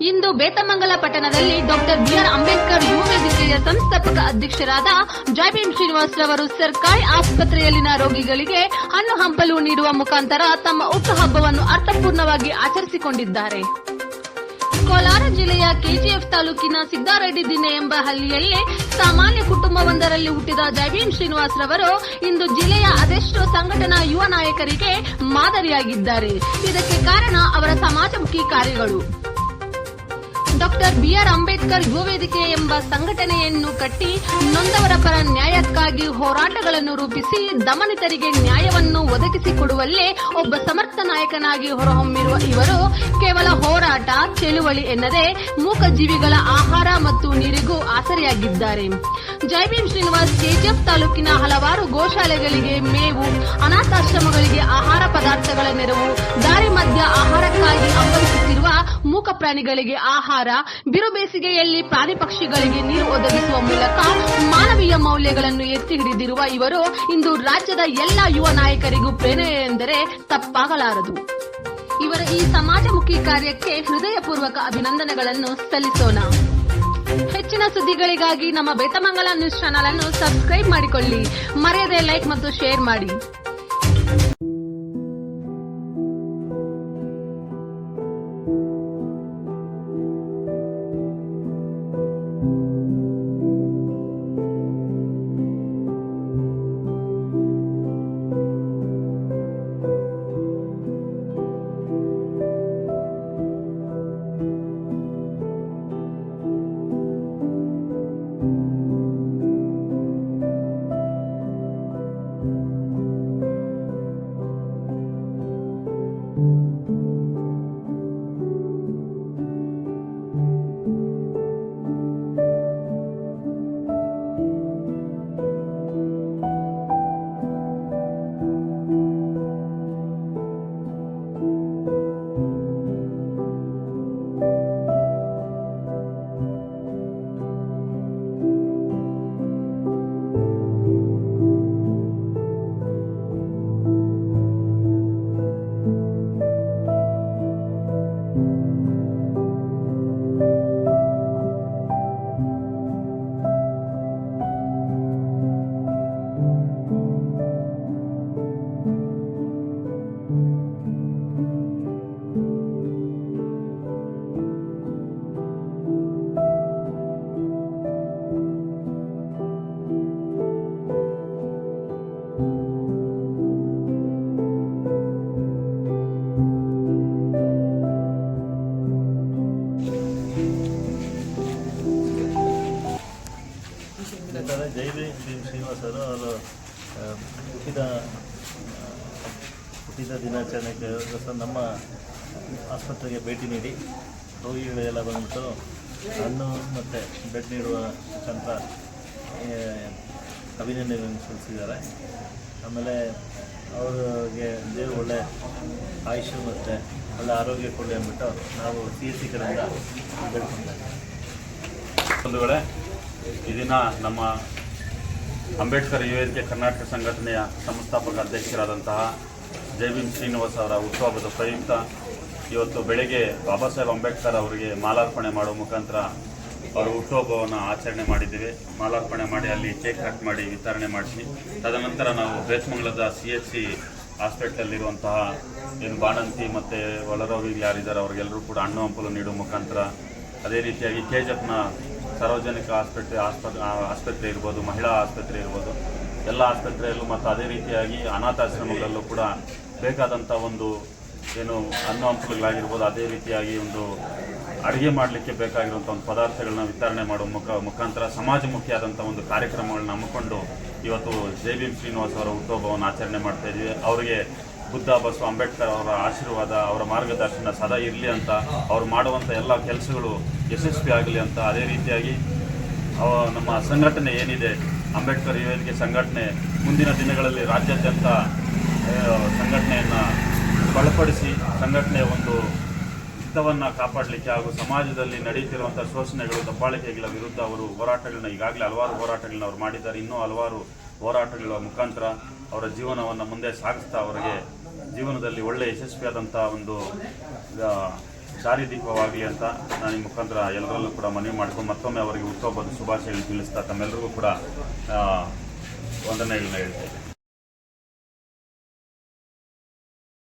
ಇಂದು ಬೇತಮಂಗಲ ಪಟ್ಟಣದಲ್ಲಿ doctor B R Ambedkar ಯುವ ವೇದಿಕೆಯ ಸಂಸ್ಥಾಪಕ ಅಧ್ಯಕ್ಷರಾದ ಜಯಭೀಮ್ ಶ್ರೀನಿವಾಸ್ ರವರು ಸರ್ಕಾರಿ ಆಸ್ಪತ್ರೆಯಲ್ಲಿನ ರೋಗಿಗಳಿಗೆ ಹಣ್ಣು ಹಂಪಲು ನೀಡುವ ಮುಖಾಂತರ ತಮ್ಮ ಹುಟ್ಟುಹಬ್ಬವನ್ನು ಅರ್ಥಪೂರ್ಣವಾಗಿ ಆಚರಿಸಿಕೊಂಡಿದ್ದಾರೆ. ಕೋಲಾರ ಜಿಲ್ಲೆಯ ಕೆಜಿಎಫ್ ತಾಲೂಕಿನ ಸಿದ್ದಾರೆಡ್ಡಿ ದಿನ ಎಂಬ ಹಳ್ಳಿಯಲ್ಲಿ ಸಾಮಾನ್ಯ ಕುಟುಂಬವೊಂದರಲ್ಲಿ ಹುಟ್ಟಿದ ಜೈಭೀಮ್ ಶ್ರೀನಿವಾಸ್ ರವರು ಇಂದು ಜಿಲ್ಲೆಯ ಅದೆಷ್ಟೋ ಸಂಘಟನಾ ಯುವ ನಾಯಕರಿಗೆ ಮಾದರಿಯಾಗಿದ್ದಾರೆ. ಇದಕ್ಕೆ ಕಾರಣ ಅವರ ಸಮಾಜಮುಖಿ ಕಾರ್ಯಗಳು. ಡಾಕ್ಟರ್ ಬಿಆರ್ ಅಂಬೇಡ್ಕರ್ ಯುವ ವೇದಿಕೆ ಎಂಬ ಸಂಘಟನೆಯನ್ನು ಕಟ್ಟಿ ನೊಂದವರ ಪರ ನ್ಯಾಯಕ್ಕಾಗಿ ಹೋರಾಟಗಳನ್ನು ರೂಪಿಸಿ ದಮನಿತರಿಗೆ ನ್ಯಾಯವನ್ನು ಒದಗಿಸಿಕೊಡುವಲ್ಲೇ ಒಬ್ಬ ಸಮರ್ಥ ನಾಯಕನಾಗಿ ಹೊರಹೊಮ್ಮಿರುವ ಇವರು ಕೇವಲ ಹೋರಾಟ, ಚಳುವಳಿ ಎನ್ನದೇ ಮೂಕ ಜೀವಿಗಳ ಆಹಾರ ಮತ್ತು ನೀರಿಗೂ ಆಸರೆಯಾಗಿದ್ದಾರೆ. ಜೈಭೀಮ್ ಶ್ರೀನಿವಾಸ್ ಕೆಜಿಎಫ್ ತಾಲೂಕಿನ ಹಲವಾರು ಗೋಶಾಲೆಗಳಿಗೆ ಮೇವು, ಅನಾಥಾಶ್ರಮಗಳಿಗೆ ಆಹಾರ ಪದಾರ್ಥಗಳ ನೆರವು, ದಾರಿ ಮಧ್ಯ ಆಹಾರಕ್ಕಾಗಿ ಪ್ರಾಣಿಗಳಿಗೆ ಆಹಾರ ಬಿರುಬೇಸಿಗೆಯಲ್ಲಿ ಪ್ರಾಣಿ ಪಕ್ಷಿಗಳಿಗೆ ನೀರು ಒದಗಿಸುವ ಮೂಲಕ ಮಾನವೀಯ ಮೌಲ್ಯಗಳನ್ನು ಎತ್ತಿ ಹಿಡಿದಿರುವ ಇವರು ಇಂದು ರಾಜ್ಯದ ಎಲ್ಲ ಯುವ ನಾಯಕರಿಗೂ ಪ್ರೇರಣೆ ಎಂದರೆ ತಪ್ಪಾಗಲಾರದು. ಇವರ ಈ ಸಮಾಜಮುಖಿ ಕಾರ್ಯಕ್ಕೆ ಹೃದಯಪೂರ್ವಕ ಅಭಿನಂದನೆಗಳನ್ನು ಸಲ್ಲಿಸೋಣ. ಹೆಚ್ಚಿನ ಸುದ್ದಿಗಳಿಗಾಗಿ ನಮ್ಮ ಬೇತಮಂಗಲ ನ್ಯೂಸ್ ಚಾನಲ್ ಅನ್ನು ಸಬ್ಸ್ಕ್ರೈಬ್ ಮಾಡಿಕೊಳ್ಳಿ. ಮರೆಯದೆ ಲೈಕ್ ಮತ್ತು ಶೇರ್ ಮಾಡಿ. ಬೇಕಾದ್ರೆ ಜೈವಿ ಶ್ರೀ ಶ್ರೀನಿವಾಸರು ಅವರು ಹುಟ್ಟಿದ ಹುಟ್ಟಿದ ದಿನಾಚರಣೆಗೆ ಸಹ ನಮ್ಮ ಆಸ್ಪತ್ರೆಗೆ ಭೇಟಿ ನೀಡಿ ರೋಗಿಗಳೆಲ್ಲ ಬಂದ್ಬಿಟ್ಟು ಹಣ್ಣು ಮತ್ತು ಬೆಡ್ ನೀಡುವ ಮುಖಾಂತರ ಅಭಿನಂದನೆಯನ್ನು ಸಲ್ಲಿಸಿದ್ದಾರೆ. ಆಮೇಲೆ ಅವ್ರಿಗೆ ದೇವರು ಒಳ್ಳೆ ಆಯುಷು ಮತ್ತು ಒಳ್ಳೆ ಆರೋಗ್ಯ ಕೊಡಿ ಅಂದ್ಬಿಟ್ಟು ನಾವು ಸಿ ಎಸ್ ಸಿ ಕಡೆಯಿಂದ ಬೇಡ್ಕೊಂಡಿದ್ದೇವೆ ಬಂಧುಗಳೇ ಈ ದಿನ ನಮ್ಮ Ambedkar U N K Karnataka ಸಂಘಟನೆಯ ಸಂಸ್ಥಾಪಕ ಅಧ್ಯಕ್ಷರಾದಂತಹ ಜೈಭೀಮ್ ಶ್ರೀನಿವಾಸ್ ಅವರ ಉತ್ಸವದ ಪ್ರಯುಕ್ತ ಇವತ್ತು ಬೆಳಗ್ಗೆ ಬಾಬಾ ಸಾಹೇಬ್ ಅಂಬೇಡ್ಕರ್ ಅವರಿಗೆ ಮಾಲಾರ್ಪಣೆ ಮಾಡುವ ಮುಖಾಂತರ ಅವರ ಹುಟ್ಟುಹಬ್ಬವನ್ನು ಆಚರಣೆ ಮಾಡಿದ್ದೀವಿ. ಮಾಲಾರ್ಪಣೆ ಮಾಡಿ ಅಲ್ಲಿ ಕೇಕ್ ಕಟ್ ಮಾಡಿ ವಿತರಣೆ ಮಾಡಿಸಿ. ತದನಂತರ ನಾವು ಬೇಸ್ಮಂಗ್ಲದ ಸಿ ಎಚ್ ಸಿ ಹಾಸ್ಪಿಟ್ಲಲ್ಲಿರುವಂತಹ ಏನು ಬಾಣಂತಿ ಮತ್ತು ಒಳರೋಗಿಗಳು ಯಾರಿದ್ದಾರೆ, ಅವರಿಗೆಲ್ಲರೂ ಕೂಡ ಹಣ್ಣು ಹಂಪಲು ನೀಡುವ ಮುಖಾಂತರ ಅದೇ ರೀತಿಯಾಗಿ ಕೆ ನ ಸಾರ್ವಜನಿಕ ಆಸ್ಪತ್ರೆ ಆಸ್ಪತ್ರೆ ಆಸ್ಪತ್ರೆ ಇರ್ಬೋದು, ಮಹಿಳಾ ಆಸ್ಪತ್ರೆ ಇರ್ಬೋದು, ಎಲ್ಲ ಆಸ್ಪತ್ರೆಯಲ್ಲೂ ಮತ್ತು ಅದೇ ರೀತಿಯಾಗಿ ಅನಾಥಾಶ್ರಮಗಳಲ್ಲೂ ಕೂಡ ಬೇಕಾದಂಥ ಒಂದು ಏನು ಹಣ್ಣು ಅದೇ ರೀತಿಯಾಗಿ ಒಂದು ಅಡುಗೆ ಮಾಡಲಿಕ್ಕೆ ಬೇಕಾಗಿರುವಂಥ ಒಂದು ಪದಾರ್ಥಗಳನ್ನ ವಿತರಣೆ ಮಾಡುವ ಮುಖ, ಮುಖಾಂತರ ಸಮಾಜಮುಖಿಯಾದಂಥ ಒಂದು ಕಾರ್ಯಕ್ರಮಗಳನ್ನ ಹಮ್ಮಿಕೊಂಡು ಇವತ್ತು ಜೆ. ಬಿ ಎಂ ಶ್ರೀನಿವಾಸ್ ಅವರ ಹುಟ್ಟುಹಬ್ಬವನ್ನು ಆಚರಣೆ ಮಾಡ್ತಾ ಇದ್ದೀವಿ. ಅವರಿಗೆ ಬುದ್ಧ ಬಸವ ಅಂಬೇಡ್ಕರ್ ಅವರ ಆಶೀರ್ವಾದ, ಅವರ ಮಾರ್ಗದರ್ಶನ ಸದಾ ಇರಲಿ ಅಂತ ಅವ್ರು ಮಾಡುವಂಥ ಎಲ್ಲ ಕೆಲಸಗಳು ಯಶಸ್ವಿ ಆಗಲಿ ಅಂತ ಅದೇ ರೀತಿಯಾಗಿ ನಮ್ಮ ಸಂಘಟನೆ ಏನಿದೆ, ಅಂಬೇಡ್ಕರ್ ಯುವಿಕೆ ಸಂಘಟನೆ, ಮುಂದಿನ ದಿನಗಳಲ್ಲಿ ರಾಜ್ಯಾದ್ಯಂತ ಸಂಘಟನೆಯನ್ನು ಬಲಪಡಿಸಿ, ಸಂಘಟನೆಯ ಒಂದು ಹಿತವನ್ನು ಕಾಪಾಡಲಿಕ್ಕೆ ಹಾಗೂ ಸಮಾಜದಲ್ಲಿ ನಡೆಯುತ್ತಿರುವಂಥ ಶೋಷಣೆಗಳು, ದಬ್ಬಾಳಿಕೆಗಳ ವಿರುದ್ಧ ಅವರು ಹೋರಾಟಗಳನ್ನ ಈಗಾಗಲೇ ಹಲವಾರು ಹೋರಾಟಗಳನ್ನ ಅವರು ಮಾಡಿದ್ದಾರೆ, ಇನ್ನೂ ಹಲವಾರು ಹೋರಾಟಗಳ ಮುಖಾಂತರ ಅವರ ಜೀವನವನ್ನು ಮುಂದೆ ಸಾಗಿಸ್ತಾ ಅವರಿಗೆ ಜೀವನದಲ್ಲಿ ಒಳ್ಳೆಯ ಯಶಸ್ವಿಯಾದಂಥ ಒಂದು ಶಾರೀರಿಕವಾಗಲಿ ಅಂತ ನಾನು ಈ ಮುಖಾಂತರ ಎಲ್ಲರಲ್ಲೂ ಕೂಡ ಮನವಿ ಮಾಡ್ಕೊಂಡು ಮತ್ತೊಮ್ಮೆ ಅವರಿಗೆ ಹುಟ್ಟುಹಬ್ಬದ ಶುಭಾಶಯಗಳು ತಿಳಿಸ್ತಾ ತಮ್ಮೆಲ್ಲರಿಗೂ ಕೂಡ ವಂದನೆಗಳನ್ನ ಹೇಳ್ತೇನೆ.